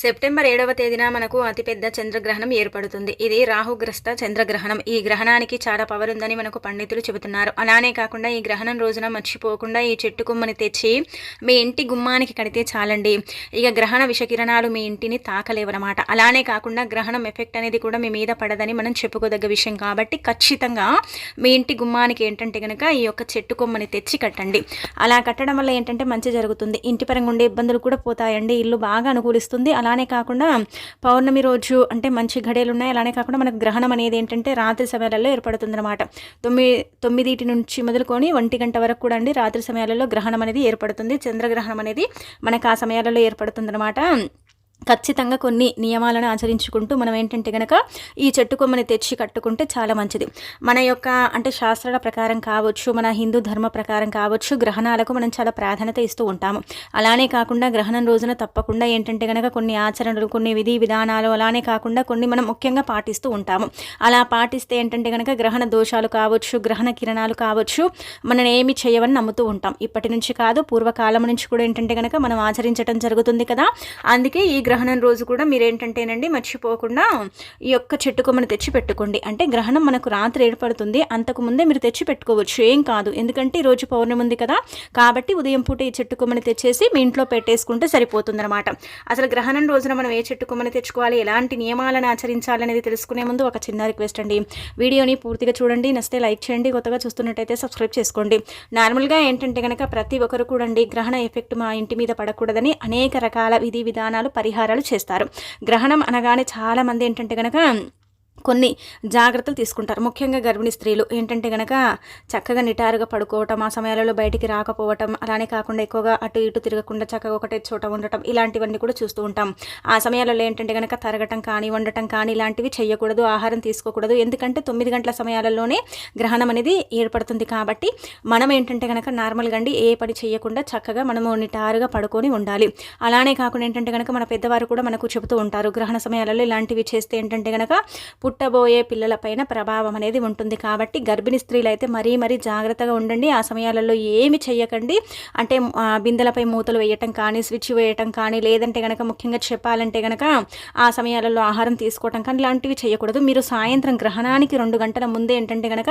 September ఏడవ తేదీన మనకు అతిపెద్ద చంద్రగ్రహణం ఏర్పడుతుంది. ఇది రాహుగ్రస్త చంద్రగ్రహణం. ఈ గ్రహణానికి చాలా పవర్ ఉందని మనకు పండితులు చెబుతున్నారు. అలానే కాకుండా ఈ గ్రహణం రోజున మర్చిపోకుండా ఈ చెట్టు కొమ్మని తెచ్చి మీ ఇంటి గుమ్మానికి కడితే చాలండి. ఇక గ్రహణ విషకిరణాలు మీ ఇంటిని తాకలేవన్నమాట అలానే కాకుండా గ్రహణం ఎఫెక్ట్ అనేది కూడా మీ మీద పడదని మనం చెప్పుకోదగ్గ విషయం కాబట్టి ఖచ్చితంగా మీ ఇంటి గుమ్మానికి ఏంటంటే కనుక ఈ యొక్క చెట్టు కొమ్మని తెచ్చి కట్టండి. అలా కట్టడం వల్ల ఏంటంటే మంచి జరుగుతుంది. ఇంటి పరంగా ఉండే ఇబ్బందులు కూడా పోతాయండి. ఇల్లు బాగా అనుకూలిస్తుంది. అలా అలానే కాకుండా పౌర్ణమి రోజు అంటే మంచి ఘడియలు ఉన్నాయి అలానే కాకుండా మనకు గ్రహణం అనేది ఏంటంటే రాత్రి సమయాలలో ఏర్పడుతుంది అనమాట తొమ్మిది తొమ్మిదిటి నుంచి మొదలుకొని ఒంటి గంట వరకు కూడా అండి రాత్రి సమయాలలో గ్రహణం అనేది ఏర్పడుతుంది. చంద్రగ్రహణం అనేది మనకు ఆ సమయాలలో ఏర్పడుతుందన్నమాట. ఖచ్చితంగా కొన్ని నియమాలను ఆచరించుకుంటూ మనం ఏంటంటే కనుక ఈ చెట్టు కొమ్మని తెచ్చి కట్టుకుంటే చాలా మంచిది. మన యొక్క అంటే శాస్త్రాల ప్రకారం కావచ్చు మన హిందూ ధర్మ ప్రకారం కావచ్చు గ్రహణాలకు మనం చాలా ప్రాధాన్యత ఇస్తూ ఉంటాము. అలానే కాకుండా గ్రహణం రోజున తప్పకుండా ఏంటంటే కనుక కొన్ని ఆచరణలు కొన్ని విధి విధానాలు అలానే కాకుండా కొన్ని మనం ముఖ్యంగా పాటిస్తూ ఉంటాము. అలా పాటిస్తే ఏంటంటే కనుక గ్రహణ దోషాలు కావచ్చు గ్రహణ కిరణాలు కావచ్చు మనం ఏమి చేయవని నమ్ముతూ ఉంటాం. ఇప్పటి నుంచి కాదు పూర్వకాలం నుంచి కూడా ఏంటంటే కనుక మనం ఆచరించడం జరుగుతుంది కదా. అందుకే ఈ గ్రహణం రోజు కూడా మీరు ఏంటంటేనండి మర్చిపోకుండా ఈ యొక్క చెట్టు కొమ్మను తెచ్చి పెట్టుకోండి అంటే గ్రహణం మనకు రాత్రి ఏర్పడుతుంది. అంతకు ముందే మీరు తెచ్చి పెట్టుకోవచ్చు ఏం కాదు. ఎందుకంటే రోజు పౌర్ణమి ఉంది కదా. కాబట్టి ఉదయం పూట ఈ చెట్టు కొమ్మని తెచ్చేసి మీ ఇంట్లో పెట్టేసుకుంటే సరిపోతుందనమాట అసలు గ్రహణం రోజున మనం ఏ చెట్టు కొమ్మని తెచ్చుకోవాలి? ఎలాంటి నియమాలను ఆచరించాలనేది తెలుసుకునే ముందు ఒక చిన్న రిక్వెస్ట్ అండి. వీడియోని పూర్తిగా చూడండి. నచ్చితే లైక్ చేయండి. కొత్తగా చూస్తున్నట్టయితే సబ్స్క్రైబ్ చేసుకోండి. నార్మల్గా ఏంటంటే కనుక ప్రతి ఒక్కరు కూడా గ్రహణ ఎఫెక్ట్ మా ఇంటి మీద పడకూడదని అనేక రకాల విధి విధానాలు పరిహారం పరిహారాలు చేస్తారు. గ్రహణం అనగానే చాలామంది ఏంటంటే కనుక కొన్ని జాగ్రత్తలు తీసుకుంటారు. ముఖ్యంగా గర్భిణీ స్త్రీలు ఏంటంటే గనక చక్కగా నిటారుగా పడుకోవటం ఆ సమయాలలో బయటికి రాకపోవటం అలానే కాకుండా ఎక్కువగా అటు ఇటు తిరగకుండా చక్కగా ఒకటే చోట ఉండటం ఇలాంటివన్నీ కూడా చూస్తూ ఉంటాం. ఆ సమయాలలో ఏంటంటే గనక తరగటం కానీ వండటం కానీ ఇలాంటివి చేయకూడదు ఆహారం తీసుకోకూడదు. ఎందుకంటే తొమ్మిది గంటల సమయాలలోనే గ్రహణం అనేది ఏర్పడుతుంది కాబట్టి మనం ఏంటంటే కనుక నార్మల్గా అండి ఏ పని చేయకుండా చక్కగా మనము నిటారుగా పడుకొని ఉండాలి. అలానే కాకుండా ఏంటంటే కనుక మన పెద్దవారు కూడా మనకు చెబుతూ ఉంటారు గ్రహణ సమయాలలో ఇలాంటివి చేస్తే ఏంటంటే గనక పుట్టబోయే పిల్లలపైన ప్రభావం అనేది ఉంటుంది. కాబట్టి గర్భిణీ స్త్రీలు అయితే మరీ మరీ జాగ్రత్తగా ఉండండి. ఆ సమయాలలో ఏమి చేయకండి అంటే బిందెలపై మూతలు వేయటం కానీ స్విచ్ వేయటం కానీ లేదంటే కనుక ముఖ్యంగా చెప్పాలంటే కనుక ఆ సమయాలలో ఆహారం తీసుకోవటం కానీ ఇలాంటివి చేయకూడదు మీరు సాయంత్రం గ్రహణానికి రెండు గంటల ముందే ఏంటంటే కనుక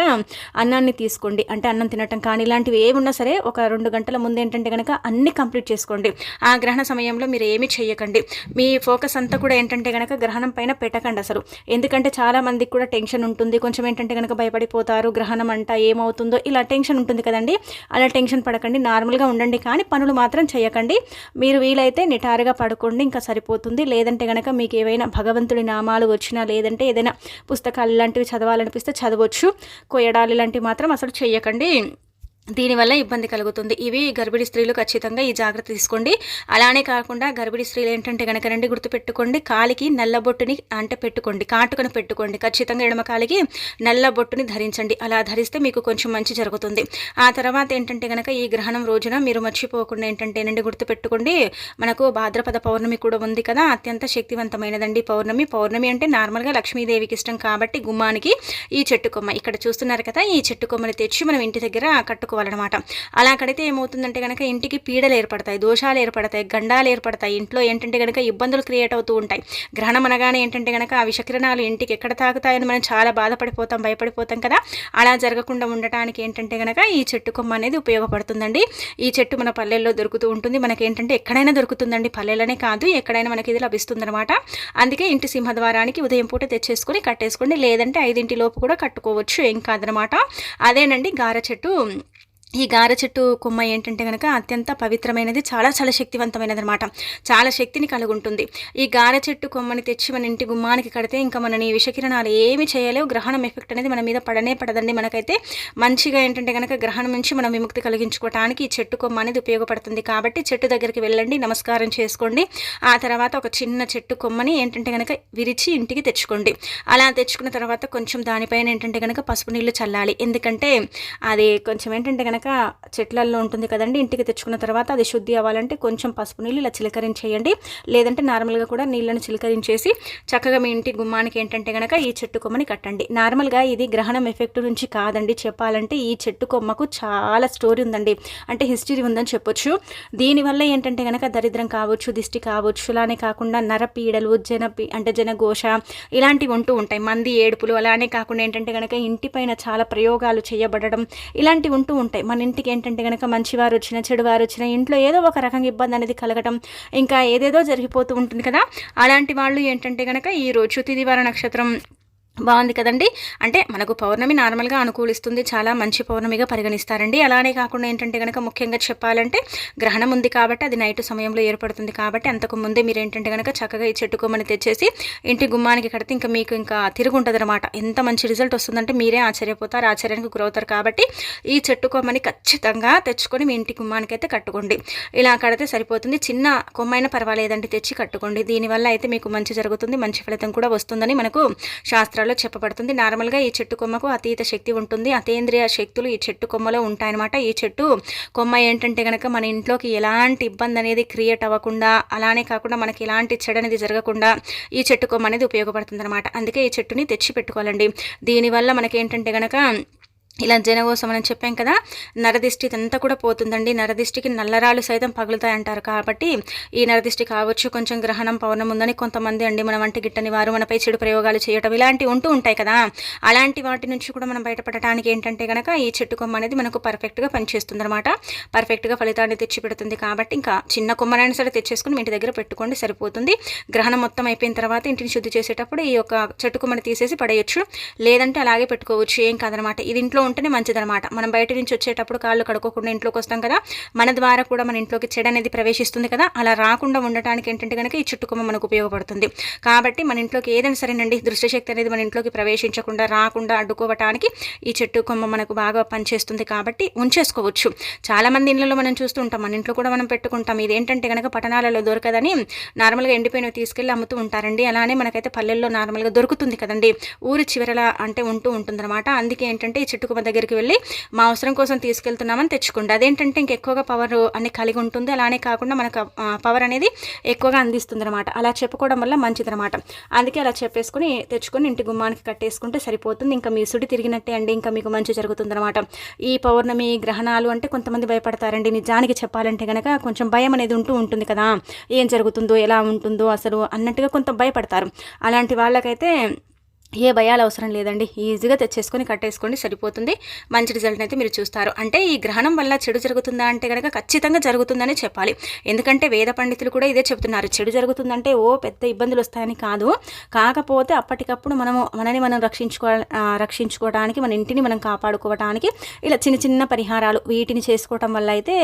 అన్నాన్ని తీసుకోండి. అంటే అన్నం తినటం కానీ ఇలాంటివి ఏమున్నా సరే ఒక రెండు గంటల ముందు ఏంటంటే కనుక అన్ని కంప్లీట్ చేసుకోండి. ఆ గ్రహణ సమయంలో మీరు ఏమి చేయకండి మీ ఫోకస్ అంతా కూడా ఏంటంటే కనుక గ్రహణం పైన పెట్టకండి అసలు. ఎందుకంటే చాలా మందికి కూడా టెన్షన్ ఉంటుంది. కొంచెం ఏంటంటే కనుక భయపడిపోతారు గ్రహణం అంట ఏమవుతుందో ఇలా టెన్షన్ ఉంటుంది కదండి. అలా టెన్షన్ పడకండి నార్మల్గా ఉండండి కానీ పనులు మాత్రం చేయకండి. మీరు వీలైతే నిటారుగా పడుకోండి ఇంకా సరిపోతుంది. లేదంటే కనుక మీకు ఏవైనా భగవంతుడి నామాలు వచ్చినా లేదంటే ఏదైనా పుస్తకాలు ఇలాంటివి చదవాలనిపిస్తే చదవచ్చు. కొయ్యడాలు ఇలాంటివి మాత్రం అసలు చేయకండి దీనివల్ల ఇబ్బంది కలుగుతుంది. ఇవి గర్భిణీ స్త్రీలు ఖచ్చితంగా ఈ జాగ్రత్త తీసుకోండి. అలానే కాకుండా గర్భిణీ స్త్రీలు ఏంటంటే కనుక రండి గుర్తుపెట్టుకోండి. కాలికి నల్ల బొట్టుని అంటే పెట్టుకోండి. కాటుకను పెట్టుకోండి. ఖచ్చితంగా ఎడమ కాలికి నల్ల బొట్టుని ధరించండి. అలా ధరిస్తే మీకు కొంచెం మంచి జరుగుతుంది. ఆ తర్వాత ఏంటంటే కనుక ఈ గ్రహణం రోజున మీరు మర్చిపోకుండా ఏంటంటే నండి గుర్తుపెట్టుకోండి. మనకు భాద్రపద పౌర్ణమి కూడా ఉంది కదా అత్యంత శక్తివంతమైనదండి పౌర్ణమి. పౌర్ణమి అంటే నార్మల్గా లక్ష్మీదేవికి ఇష్టం కాబట్టి గుమ్మానికి ఈ చెట్టు కొమ్మ. ఇక్కడ చూస్తున్నారు కదా ఈ చెట్టు కొమ్మని తెచ్చి మనం ఇంటి దగ్గర కట్టుకోవాలన్నమాట అలా కడితే ఏమవుతుందంటే కనుక ఇంటికి పీడలు ఏర్పడతాయి దోషాలు ఏర్పడతాయి గండాలు ఏర్పడతాయి ఇంట్లో ఏంటంటే కనుక ఇబ్బందులు క్రియేట్ అవుతూ ఉంటాయి. గ్రహణం అనగానే ఏంటంటే కనుక ఆ విషకిరణాలు ఇంటికి ఎక్కడ తాగుతాయని మనం చాలా బాధపడిపోతాం భయపడిపోతాం కదా. అలా జరగకుండా ఉండటానికి ఏంటంటే కనుక ఈ చెట్టు కొమ్మ అనేది ఉపయోగపడుతుందండి. ఈ చెట్టు మన పల్లెల్లో దొరుకుతూ ఉంటుంది. మనకి ఏంటంటే ఎక్కడైనా దొరుకుతుందండి. పల్లెలనే కాదు ఎక్కడైనా మనకి ఇది లభిస్తుందన్నమాట. అందుకే ఇంటి సింహద్వారానికి ఉదయం పూట తెచ్చేసుకొని కట్టేసుకోండి. లేదంటే ఐదింటి లోపు కూడా కట్టుకోవచ్చు. ఏం కాదనమాట అదేనండి గార చెట్టు. ఈ గార చెట్టు కొమ్మ ఏంటంటే కనుక అత్యంత పవిత్రమైనది చాలా చాలా శక్తివంతమైనది అనమాట చాలా శక్తిని కలిగి ఉంటుంది ఈ గార చెట్టు కొమ్మని తెచ్చి మన ఇంటి గుమ్మానికి కడితే ఇంకా మనని ఈ విషకిరణాలు ఏమి చేయలేవు. గ్రహణం ఎఫెక్ట్ అనేది మన మీద పడనే పడదండి. మనకైతే మంచిగా ఏంటంటే కనుక గ్రహణం నుంచి మనం విముక్తి కలిగించుకోవడానికి ఈ చెట్టు కొమ్మ అనేది ఉపయోగపడుతుంది. కాబట్టి చెట్టు దగ్గరికి వెళ్ళండి నమస్కారం చేసుకోండి. ఆ తర్వాత ఒక చిన్న చెట్టు కొమ్మని ఏంటంటే కనుక విరిచి ఇంటికి తెచ్చుకోండి. అలా తెచ్చుకున్న తర్వాత కొంచెం దానిపైన ఏంటంటే కనుక పసుపు నీళ్ళు చల్లాలి. ఎందుకంటే అది కొంచెం ఏంటంటే కనుక కనుక చెట్లల్లో ఉంటుంది కదండి ఇంటికి తెచ్చుకున్న తర్వాత అది శుద్ధి అవ్వాలంటే కొంచెం పసుపు నీళ్ళు ఇలా చిలకరించేయండి. లేదంటే నార్మల్గా కూడా నీళ్ళను చిలకరించేసి చక్కగా మీ ఇంటి గుమ్మానికి ఏంటంటే కనుక ఈ చెట్టు కొమ్మని కట్టండి. నార్మల్గా ఇది గ్రహణం ఎఫెక్ట్ నుంచి కాదండి. చెప్పాలంటే ఈ చెట్టు కొమ్మకు చాలా స్టోరీ ఉందండి. అంటే హిస్టరీ ఉందని చెప్పొచ్చు. దీనివల్ల ఏంటంటే కనుక దరిద్రం కావచ్చు దిష్టి కావచ్చు అలానే కాకుండా నరపీడలు జనపి అంటే జనఘోష ఇలాంటివి ఉంటూ ఉంటాయి. మంది ఏడుపులు అలానే కాకుండా ఏంటంటే కనుక ఇంటిపైన చాలా ప్రయోగాలు చేయబడడం ఇలాంటివి ఉంటూ ఉంటాయి. మన ఇంటికి ఏంటంటే కనుక మంచివారు వచ్చిన చెడువారు వచ్చిన ఇంట్లో ఏదో ఒక రకంగా ఇబ్బంది అనేది కలగటం ఇంకా ఏదేదో జరిగిపోతూ ఉంటుంది కదా. అలాంటి వాళ్ళు ఏంటంటే కనుక ఈ రోజు తిదివార నక్షత్రం బాగుంది కదండి. అంటే మనకు పౌర్ణమి నార్మల్గా అనుకూలిస్తుంది. చాలా మంచి పౌర్ణమిగా పరిగణిస్తారండి. అలానే కాకుండా ఏంటంటే కనుక ముఖ్యంగా చెప్పాలంటే గ్రహణం ఉంది కాబట్టి అది నైట్ సమయంలో ఏర్పడుతుంది కాబట్టి అంతకు ముందే మీరు ఏంటంటే కనుక చక్కగా ఈ చెట్టు కొమ్మని తెచ్చేసి ఇంటి గుమ్మానికి కడితే ఇంకా మీకు ఇంకా తిరుగుంటుంది ఎంత మంచి రిజల్ట్ వస్తుందంటే మీరే ఆశ్చర్యపోతారు ఆశ్చర్యానికి గురవుతారు కాబట్టి ఈ చెట్టు కొమ్మని ఖచ్చితంగా తెచ్చుకొని మీ ఇంటి గుమ్మానికి అయితే కట్టుకోండి. ఇలా కడితే సరిపోతుంది. చిన్న కొమ్మైన పర్వాలేదండి తెచ్చి కట్టుకోండి. దీనివల్ల అయితే మీకు మంచి జరుగుతుంది మంచి ఫలితం కూడా వస్తుందని మనకు శాస్త్రాలు పురాణాల్లో చెప్పబడుతుంది. నార్మల్గా ఈ చెట్టు కొమ్మకు అతీత శక్తి ఉంటుంది. అతేంద్రియ శక్తులు ఈ చెట్టు కొమ్మలో ఉంటాయన్నమాట. ఈ చెట్టు కొమ్మ ఏంటంటే కనుక మన ఇంట్లోకి ఎలాంటి ఇబ్బంది అనేది క్రియేట్ అవ్వకుండా అలానే కాకుండా మనకి ఎలాంటి చెడు అనేది జరగకుండా ఈ చెట్టు కొమ్మ అనేది ఉపయోగపడుతుంది అనమాట అందుకే ఈ చెట్టుని తెచ్చి పెట్టుకోవాలండి. దీనివల్ల మనకి ఏంటంటే కనుక ఇలా జనగోసం అని చెప్పాం కదా నరదిష్టి అంతా కూడా పోతుందండి. నరదిష్టికి నల్లరాలు సైతం పగులుతాయి అంటారు కాబట్టి ఈ నరదిష్టి కావచ్చు కొంచెం గ్రహణం పౌర్ణం ఉందని కొంతమంది అండి మన వంటి గిట్టని వారు మనపై చెడు ప్రయోగాలు చేయటం ఇలాంటివి ఉంటూ ఉంటాయి కదా. అలాంటి వాటి నుంచి కూడా మనం బయటపడటానికి ఏంటంటే కనుక ఈ చెట్టు కొమ్మ అనేది మనకు పర్ఫెక్ట్గా పనిచేస్తుంది అనమాట పర్ఫెక్ట్గా ఫలితాన్ని తెచ్చిపెడుతుంది కాబట్టి ఇంకా చిన్న కొమ్మనైనా సరే తెచ్చేసుకుని ఇంటి దగ్గర పెట్టుకోండి సరిపోతుంది. గ్రహణం మొత్తం అయిపోయిన తర్వాత ఇంటిని శుద్ధి చేసేటప్పుడు ఈ యొక్క చెట్టు కొమ్మని తీసేసి పడేయచ్చు. లేదంటే అలాగే పెట్టుకోవచ్చు. ఏం కాదనమాట ఇది ఇంట్లో ఉంటేనే మంచిదనమాట మనం బయట నుంచి వచ్చేటప్పుడు కాళ్ళు కడుక్కోకుండా ఇంట్లోకి వస్తాం కదా మన ద్వారా కూడా మన ఇంట్లోకి చెడు అనేది ప్రవేశిస్తుంది కదా అలా రాకుండా ఉండటానికి ఏంటంటే కనుక ఈ చుట్టుకొమ్మ మనకు ఉపయోగపడుతుంది. కాబట్టి మన ఇంట్లోకి ఏదైనా సరేనండి దృష్టిశక్తి అనేది మన ఇంట్లోకి ప్రవేశించకుండా రాకుండా అడ్డుకోవటానికి ఈ చెట్టు కొమ్మ మనకు బాగా పనిచేస్తుంది కాబట్టి ఉంచేసుకోవచ్చు. చాలామంది ఇళ్ళలో మనం చూస్తూ ఉంటాం మన ఇంట్లో కూడా మనం పెట్టుకుంటాం. ఇదేంటంటే కనుక పట్టణాలలో దొరకదని నార్మల్గా ఎండిపోయినవి తీసుకెళ్ళి అమ్ముతూ ఉంటారండి. అలానే మనకైతే పల్లెల్లో నార్మల్గా దొరుకుతుంది కదండి. ఊరి చివరల అంటే ఉంటూ ఉంటుందన్నమాట. అందుకే ఏంటంటే ఈ చెట్టు కొమ్మ దగ్గరికి వెళ్ళి మా అవసరం కోసం తీసుకెళ్తున్నామని తెచ్చుకోండి అదేంటంటే ఇంకెక్కువగా పవర్ అని కలిగి ఉంటుంది. అలానే కాకుండా మనకు పవర్ అనేది ఎక్కువగా అందిస్తుంది అనమాట అలా చెప్పుకోవడం వల్ల మంచిదనమాట అందుకే అలా చెప్పేసుకుని తెచ్చుకొని ఇంటి గుమ్మానికి కట్టేసుకుంటే సరిపోతుంది. ఇంకా మీ సుడి తిరిగినట్టే అండి. ఇంకా మీకు మంచి జరుగుతుందనమాట ఈ పౌర్ణమి గ్రహణాలు అంటే కొంతమంది భయపడతారండి. నిజానికి చెప్పాలంటే కనుక కొంచెం భయం అనేది ఉంటూ ఉంటుంది కదా. ఏం జరుగుతుందో ఎలా ఉంటుందో అసలు అన్నట్టుగా కొంత భయపడతారు. అలాంటి వాళ్ళకైతే ఏ భయాలు అవసరం లేదండి. ఈజీగా తెచ్చేసుకొని కట్టేసుకోండి సరిపోతుంది. మంచి రిజల్ట్ అయితే మీరు చూస్తారు. అంటే ఈ గ్రహణం వల్ల చెడు జరుగుతుందా అంటే కనుక ఖచ్చితంగా జరుగుతుందని చెప్పాలి. ఎందుకంటే వేద పండితులు కూడా ఇదే చెప్తున్నారు. చెడు జరుగుతుందంటే ఓ పెద్ద ఇబ్బందులు వస్తాయని కాదు. కాకపోతే అప్పటికప్పుడు మనము మనని మనం రక్షించుకో రక్షించుకోవడానికి మన ఇంటిని మనం కాపాడుకోవడానికి ఇలా చిన్న చిన్న పరిహారాలు వీటిని చేసుకోవటం వల్ల అయితే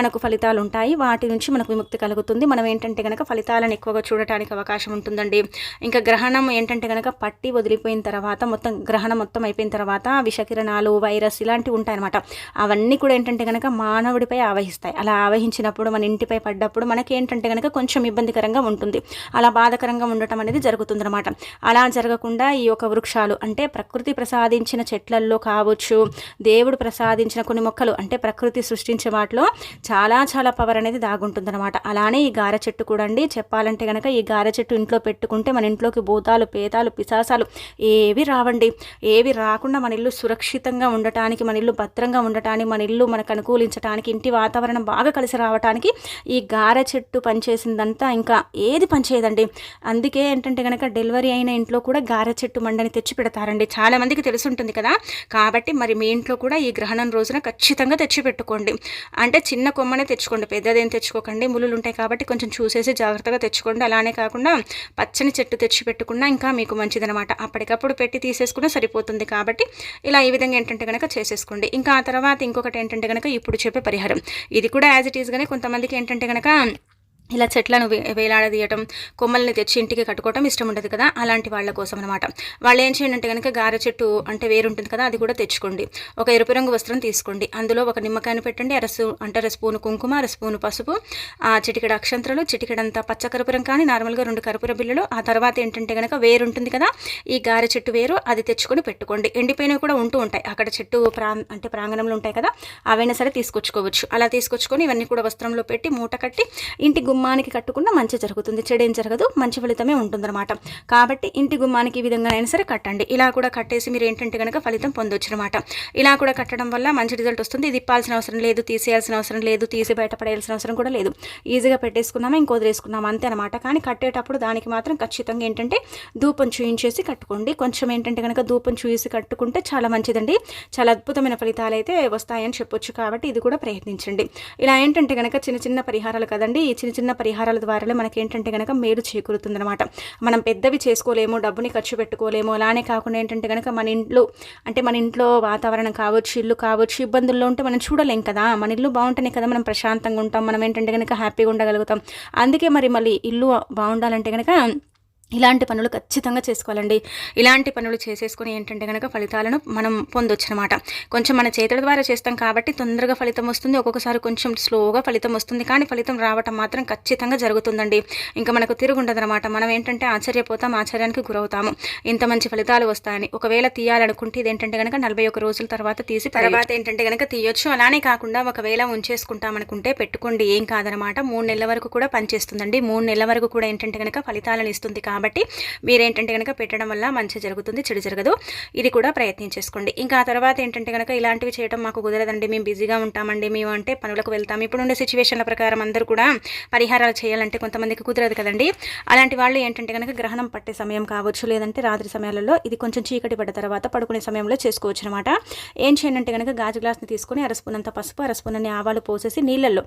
మనకు ఫలితాలు ఉంటాయి. వాటి నుంచి మనకు విముక్తి కలుగుతుంది. మనం ఏంటంటే కనుక ఫలితాలను ఎక్కువగా చూడటానికి అవకాశం ఉంటుందండి. ఇంకా గ్రహణం ఏంటంటే కనుక పట్టి వదిలిపోయిన తర్వాత మొత్తం గ్రహణం మొత్తం అయిపోయిన తర్వాత విషకిరణాలు వైరస్ ఇలాంటివి ఉంటాయన్నమాట. అవన్నీ కూడా ఏంటంటే కనుక మానవుడిపై ఆవహిస్తాయి. అలా ఆవహించినప్పుడు మన ఇంటిపై పడ్డప్పుడు మనకి ఏంటంటే కనుక కొంచెం ఇబ్బందికరంగా ఉంటుంది. అలా బాధకరంగా ఉండటం అనేది జరుగుతుందన్నమాట. అలా జరగకుండా ఈ యొక్క వృక్షాలు అంటే ప్రకృతి ప్రసాదించిన చెట్లల్లో కావచ్చు దేవుడు ప్రసాదించిన కొన్ని మొక్కలు అంటే ప్రకృతి సృష్టించే వాటిలో చాలా చాలా పవర్ అనేది దాగుంటుందన్నమాట. అలానే ఈ గార చెట్టు కూడా అండి చెప్పాలంటే కనుక ఈ గార చెట్టు ఇంట్లో పెట్టుకుంటే మన ఇంట్లోకి భూతాలు పేతాలు పిశాసాలు ఏవి రావండి? ఏవి రాకుండా మన ఇల్లు సురక్షితంగా ఉండటానికి మన ఇల్లు భద్రంగా ఉండటానికి మన ఇల్లు మనకు అనుకూలించడానికి ఇంటి వాతావరణం బాగా కలిసి రావడానికి ఈ గారె చెట్టు పనిచేసిందంతా ఇంకా ఏది పనిచేయదండి? అందుకే ఏంటంటే కనుక డెలివరీ అయిన ఇంట్లో కూడా గారె చెట్టు మండని తెచ్చి పెడతారండి. చాలామందికి తెలుసుంటుంది కదా. కాబట్టి మరి మీ ఇంట్లో కూడా ఈ గ్రహణం రోజున ఖచ్చితంగా తెచ్చి పెట్టుకోండి. అంటే చిన్న కొమ్మనే తెచ్చుకోండి పెద్దదేం తెచ్చుకోకండి. ములులు ఉంటాయి కాబట్టి కొంచెం చూసేసి జాగ్రత్తగా తెచ్చుకోండి. అలానే కాకుండా పచ్చని చెట్టు తెచ్చి పెట్టుకున్నా ఇంకా మీకు మంచిదనమాట. అప్పటికప్పుడు పెట్టి తీసేసుకున్నా సరిపోతుంది కాబట్టి ఇలా ఈ విధంగా ఏంటంటే కనుక చేసేసుకోండి. ఇంకా ఆ తర్వాత ఇంకొకటి ఏంటంటే కనుక ఇప్పుడు చెప్పే పరిహారం. ఇది కూడా యాజ్ ఇట్ ఈస్గానే కొంతమందికి ఏంటంటే కనుక ఇలా చెట్లను వే వేలాడదీయటం కొమ్మల్ని తెచ్చి ఇంటికి కట్టుకోవటం ఇష్టం ఉండదు కదా అలాంటి వాళ్ళ కోసం అనమాట వాళ్ళు ఏం చేయండి అంటే కనుక గారె చెట్టు అంటే వేరుంటుంది కదా అది కూడా తెచ్చుకోండి. ఒక ఎరుపు రంగు వస్త్రం తీసుకోండి. అందులో ఒక నిమ్మకాయను పెట్టండి అరసు అంటే అర స్పూను కుంకుమ అర స్పూను పసుపు ఆ చిటికెడ అక్షంతరలు చిటికెడంతా పచ్చ కర్పూరం కానీ నార్మల్గా రెండు కర్పూర బిళ్ళలు ఆ తర్వాత ఏంటంటే కనుక వేరు ఉంటుంది కదా ఈ గారె చెట్టు వేరు అది తెచ్చుకొని పెట్టుకోండి. ఎండిపోయినవి కూడా ఉంటూ ఉంటాయి. అక్కడ చెట్టు ప్రా అంటే ప్రాంగణంలో ఉంటాయి కదా అవైనా సరే తీసుకొచ్చుకోవచ్చు. అలా తీసుకొచ్చుకొని ఇవన్నీ కూడా వస్త్రంలో పెట్టి మూట కట్టి ఇంటి గుమ్మానికి కట్టుకున్న మంచి జరుగుతుంది. చెడేం జరగదు. మంచి ఫలితమే ఉంటుందన్నమాట. కాబట్టి ఇంటి గుమ్మానికి ఈ విధంగానైనా సరే కట్టండి. ఇలా కూడా కట్టేసి మీరు ఏంటంటే కనుక ఫలితం పొందొచ్చు అనమాట ఇలా కూడా కట్టడం వల్ల మంచి రిజల్ట్ వస్తుంది. ఇది ఇప్పాల్సిన అవసరం లేదు తీసేయాల్సిన అవసరం లేదు తీసి బయటపడేయాల్సిన అవసరం కూడా లేదు. ఈజీగా పెట్టేసుకున్నామా ఇంకో వదిలేసుకున్నాము అంతే అనమాట కానీ కట్టేటప్పుడు దానికి మాత్రం ఖచ్చితంగా ఏంటంటే ధూపం చూయించేసి కట్టుకోండి. కొంచెం ఏంటంటే కనుక ధూపం చూసి కట్టుకుంటే చాలా మంచిదండి. చాలా అద్భుతమైన ఫలితాలు అయితే వస్తాయని చెప్పొచ్చు కాబట్టి ఇది కూడా ప్రయత్నించండి. ఇలా ఏంటంటే కనుక చిన్న చిన్న పరిహారాలు కదండి. ఈ చిన్న చిన్న చిన్న పరిహారాల ద్వారానే మనకి ఏంటంటే కనుక మేలు చేకూరుతుందన్నమాట. మనం పెద్దవి చేసుకోలేము డబ్బుని ఖర్చు పెట్టుకోలేము అలానే కాకుండా ఏంటంటే కనుక మన ఇంట్లో అంటే మన ఇంట్లో వాతావరణం కావచ్చు ఇల్లు కావచ్చు ఇబ్బందుల్లో ఉంటే మనం చూడలేం కదా. మన ఇల్లు బాగుంటేనే కదా మనం ప్రశాంతంగా ఉంటాం మనం ఏంటంటే కనుక హ్యాపీగా ఉండగలుగుతాం. అందుకే మరి మళ్ళీ ఇల్లు బాగుండాలంటే కనుక ఇలాంటి పనులు ఖచ్చితంగా చేసుకోవాలండి. ఇలాంటి పనులు చేసేసుకుని ఏంటంటే కనుక ఫలితాలను మనం పొందొచ్చు అనమాట కొంచెం మన చేతుల ద్వారా చేస్తాం కాబట్టి తొందరగా ఫలితం వస్తుంది. ఒక్కొక్కసారి కొంచెం స్లోగా ఫలితం వస్తుంది. కానీ ఫలితం రావటం మాత్రం ఖచ్చితంగా జరుగుతుందండి. ఇంకా మనకు తిరుగుండదు అనమాట మనం ఏంటంటే ఆశ్చర్యపోతాం ఆశ్చర్యానికి గురవుతాము. ఇంత మంచి ఫలితాలు వస్తాయని. ఒకవేళ తీయాలనుకుంటే ఇదేంటంటే కనుక నలభై ఒక రోజుల తర్వాత తీసి తర్వాత ఏంటంటే కనుక తీయొచ్చు. అలానే కాకుండా ఒకవేళ ఉంచేసుకుంటాం అనుకుంటే పెట్టుకోండి. ఏం కాదనమాట. మూడు నెలల వరకు కూడా పనిచేస్తుందండి. మూడు నెలల వరకు కూడా ఏంటంటే కనుక ఫలితాలను ఇస్తుంది కాబట్టి కాబట్టి మీరేంటంటే కనుక పెట్టడం వల్ల మంచి జరుగుతుంది చెడు జరగదు. ఇది కూడా ప్రయత్నం చేసుకోండి. ఇంకా ఆ తర్వాత ఏంటంటే కనుక ఇలాంటివి చేయడం మాకు కుదరదండి. మేము బిజీగా ఉంటామండి. మేము అంటే పనులకు వెళ్తాం. ఇప్పుడు ఉండే సిచ్యువేషన్ల ప్రకారం అందరూ కూడా పరిహారాలు చేయాలంటే కొంతమందికి కుదరదు కదండి. అలాంటి వాళ్ళు ఏంటంటే కనుక గ్రహణం పట్టే సమయం కావచ్చు లేదంటే రాత్రి సమయాలలో ఇది కొంచెం చీకటి పడ్డ తర్వాత పడుకునే సమయంలో చేసుకోవచ్చు అనమాట ఏం చేయనంటే కనుక గాజు గ్లాస్ని తీసుకొని అరస్పూనంత పసుపు అరస్పూనని ఆవాలు పోసేసి నీళ్ళల్లో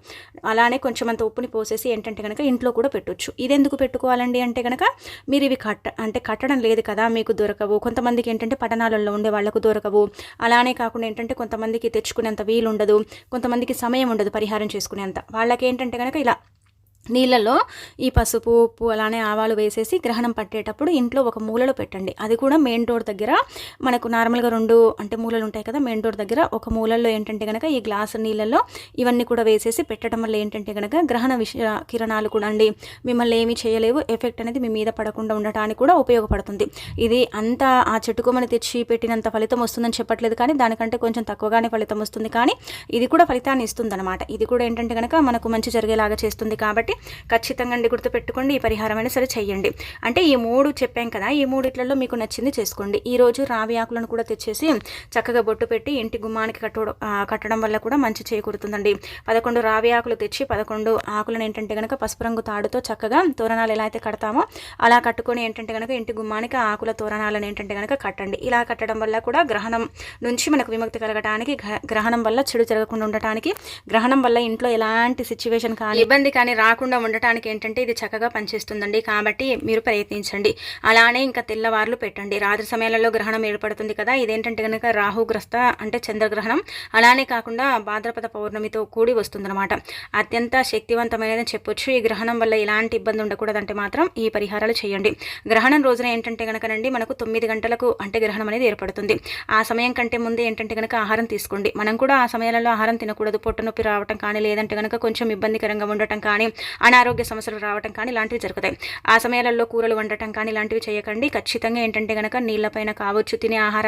అలానే కొంచెం అంత ఉప్పుని పోసేసి ఏంటంటే కనుక ఇంట్లో కూడా పెట్టొచ్చు. ఇది ఎందుకు పెట్టుకోవాలండి అంటే కనుక మీరు ఇవి కట్ట అంటే కట్టడం లేదు కదా మీకు దొరకవు. కొంతమందికి ఏంటంటే పట్టణాలలో ఉండే వాళ్ళకు దొరకవు. అలానే కాకుండా ఏంటంటే కొంతమందికి తెచ్చుకునేంత వీలు ఉండదు కొంతమందికి సమయం ఉండదు పరిహారం చేసుకునేంత. వాళ్ళకి ఏంటంటే కనుక ఇలా నీళ్ళలో ఈ పసుపు ఉప్పు అలానే ఆవాలు వేసేసి గ్రహణం పట్టేటప్పుడు ఇంట్లో ఒక మూలలో పెట్టండి. అది కూడా మెయిన్ డోర్ దగ్గర మనకు నార్మల్గా రెండు అంటే మూలలు ఉంటాయి కదా మెయిన్ డోర్ దగ్గర ఒక మూలల్లో ఏంటంటే కనుక ఈ గ్లాసు నీళ్ళల్లో ఇవన్నీ కూడా వేసేసి పెట్టడం వల్ల ఏంటంటే కనుక గ్రహణ విష కిరణాలు కూడా అండి మిమ్మల్ని ఏమీ చేయలేవు. ఎఫెక్ట్ అనేది మీ మీద పడకుండా ఉండటానికి కూడా ఉపయోగపడుతుంది. ఇది అంత ఆ చెట్టుకోమని తెచ్చి పెట్టినంత ఫలితం వస్తుందని చెప్పట్లేదు కానీ దానికంటే కొంచెం తక్కువగానే ఫలితం వస్తుంది. కానీ ఇది కూడా ఫలితాన్ని ఇస్తుంది అనమాట ఇది కూడా ఏంటంటే కనుక మనకు మంచి జరిగేలాగా చేస్తుంది కాబట్టి కాబట్టి ఖచ్చితంగా అండి గుర్తుపెట్టుకోండి ఈ పరిహారం అయినా సరే చెయ్యండి. అంటే ఈ మూడు చెప్పాం కదా ఈ మూడిట్లలో మీకు నచ్చింది చేసుకోండి. ఈరోజు రావి ఆకులను కూడా తెచ్చేసి చక్కగా బొట్టు పెట్టి ఇంటి గుమ్మానికి కట్టడం కట్టడం వల్ల కూడా మంచి చేకూరుతుందండి. పదకొండు రావి ఆకులు తెచ్చి పదకొండు ఆకులను ఏంటంటే కనుక పసుపు రంగు తాడుతో చక్కగా తోరణాలు ఎలా అయితే కడతామో అలా కట్టుకొని ఏంటంటే కనుక ఇంటి గుమ్మానికి ఆకుల తోరణాలను ఏంటంటే కనుక కట్టండి. ఇలా కట్టడం వల్ల కూడా గ్రహణం నుంచి మనకు విముక్తి కలగడానికి గ్రహణం వల్ల చెడు జరగకుండా ఉండటానికి గ్రహణం వల్ల ఇంట్లో ఎలాంటి సిచ్యువేషన్ కానీ ఇబ్బంది కానీ రాకుండా రాకుండా ఉండటానికి ఏంటంటే ఇది చక్కగా పనిచేస్తుందండి. కాబట్టి మీరు ప్రయత్నించండి. అలానే ఇంకా తెల్లవార్లు పెట్టండి. రాత్రి సమయాలలో గ్రహణం ఏర్పడుతుంది కదా ఇదేంటంటే కనుక రాహుగ్రస్త అంటే చంద్రగ్రహణం. అలానే కాకుండా భాద్రపద పౌర్ణమితో కూడి వస్తుందన్నమాట. అత్యంత శక్తివంతమైనదని చెప్పొచ్చు. ఈ గ్రహణం వల్ల ఎలాంటి ఇబ్బంది ఉండకూడదంటే మాత్రం ఈ పరిహారాలు చేయండి. గ్రహణం రోజున ఏంటంటే కనుకనండి మనకు తొమ్మిది గంటలకు అంటే గ్రహణం అనేది ఏర్పడుతుంది. ఆ సమయం కంటే ముందే ఏంటంటే కనుక ఆహారం తీసుకోండి. మనం కూడా ఆ సమయాలలో ఆహారం తినకూడదు. పొట్టు నొప్పి రావటం కానీ లేదంటే కనుక కొంచెం ఇబ్బందికరంగా ఉండటం కానీ అనారోగ్య సమస్యలు రావటం కానీ ఇలాంటివి జరుగుతాయి. ఆ సమయాలలో కూరలు వండటం కానీ ఇలాంటివి చేయకండి. ఖచ్చితంగా ఏంటంటే కనుక నీళ్ళపైన కావచ్చు తినే ఆహార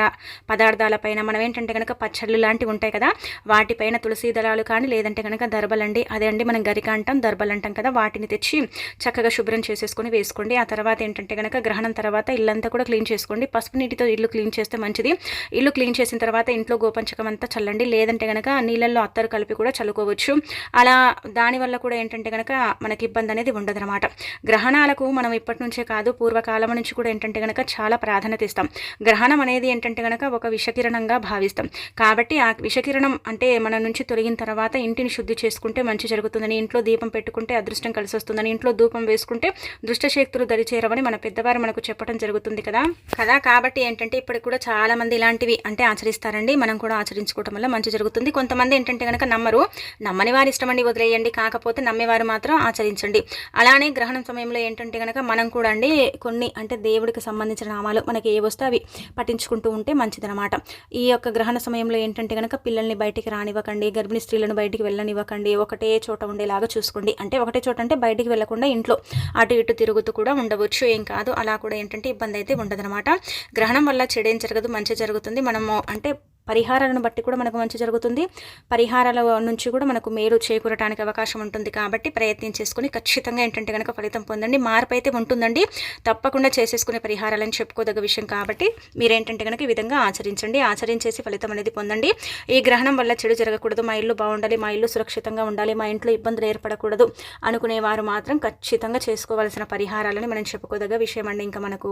పదార్థాలపైన మనం ఏంటంటే కనుక పచ్చళ్ళు లాంటివి ఉంటాయి కదా వాటిపైన తులసి దళాలు కానీ లేదంటే కనుక దర్బలండి అదే అండి మనం గరిక అంటాం దర్బలు అంటాం కదా వాటిని తెచ్చి చక్కగా శుభ్రం చేసేసుకొని వేసుకోండి. ఆ తర్వాత ఏంటంటే కనుక గ్రహణం తర్వాత ఇల్లంతా కూడా క్లీన్ చేసుకోండి. పసుపు నీటితో ఇల్లు క్లీన్ చేస్తే మంచిది. ఇల్లు క్లీన్ చేసిన తర్వాత ఇంట్లో గోపంచకం అంతా చల్లండి. లేదంటే కనుక నీళ్ళల్లో అత్తరు కలిపి కూడా చల్లుకోవచ్చు. అలా దానివల్ల కూడా ఏంటంటే కనుక మనకి ఇబ్బంది అనేది ఉండదన్నమాట. గ్రహణాలకు మనం ఇప్పటి నుంచే కాదు పూర్వకాలం నుంచి కూడా ఏంటంటే కనుక చాలా ప్రాధాన్యత ఇస్తాం. గ్రహణం అనేది ఏంటంటే కనుక ఒక విషకిరణంగా భావిస్తాం. కాబట్టి ఆ విషకిరణం అంటే మన నుంచి తొలగిన తర్వాత ఇంటిని శుద్ధి చేసుకుంటే మంచి జరుగుతుందని ఇంట్లో దీపం పెట్టుకుంటే అదృష్టం కలిసి వస్తుందని ఇంట్లో ధూపం వేసుకుంటే దుష్టశక్తులు దరిచేరవని మన పెద్దవారు మనకు చెప్పడం జరుగుతుంది కదా? కదా? కాబట్టి ఏంటంటే ఇప్పటికి కూడా చాలా మంది ఇలాంటివి అంటే ఆచరిస్తారండి. మనం కూడా ఆచరించుకోవడం వల్ల మంచి జరుగుతుంది. కొంతమంది ఏంటంటే కనుక నమ్మరు. నమ్మని వారు ఇష్టం అండి వదిలేయండి. కాకపోతే నమ్మేవారు మాత్రం ఆచరించండి. అలానే గ్రహణం సమయంలో ఏంటంటే కనుక మనం కూడా అండి కొన్ని అంటే దేవుడికి సంబంధించిన నామాలు మనకి ఏ వస్తే అవి పఠించుకుంటూ ఉంటే మంచిదనమాట ఈ యొక్క గ్రహణ సమయంలో ఏంటంటే కనుక పిల్లల్ని బయటికి రానివ్వకండి గర్భిణీ స్త్రీలను బయటికి వెళ్ళనివ్వకండి ఒకటే చోట ఉండేలాగా చూసుకోండి. అంటే ఒకటే చోట అంటే బయటికి వెళ్ళకుండా ఇంట్లో అటు ఇటు తిరుగుతూ కూడా ఉండవచ్చు. ఏం కాదు అలా కూడా ఏంటంటే ఇబ్బంది అయితే ఉండదనమాట గ్రహణం వల్ల చెడేం జరగదు మంచి జరుగుతుంది. మనము అంటే పరిహారాలను బట్టి కూడా మనకు మంచి జరుగుతుంది. పరిహారాల నుంచి కూడా మనకు మేలు చేకూరటానికి అవకాశం ఉంటుంది. కాబట్టి ప్రయత్నం చేసుకుని ఖచ్చితంగా ఏంటంటే కనుక ఫలితం పొందండి. మార్పు అయితే ఉంటుందండి. తప్పకుండా చేసేసుకునే పరిహారాలని చెప్పుకోదగ్గ విషయం కాబట్టి మీరేంటంటే కనుక ఈ విధంగా ఆచరించండి. ఆచరించేసి ఫలితం అనేది పొందండి. ఈ గ్రహణం వల్ల చెడు జరగకూడదు. మా ఇల్లు బాగుండాలి. మా ఇల్లు సురక్షితంగా ఉండాలి. మా ఇంట్లో ఇబ్బందులు ఏర్పడకూడదు అనుకునేవారు మాత్రం ఖచ్చితంగా చేసుకోవాల్సిన పరిహారాలని మనం చెప్పుకోదగ్గ విషయం అండి. ఇంకా మనకు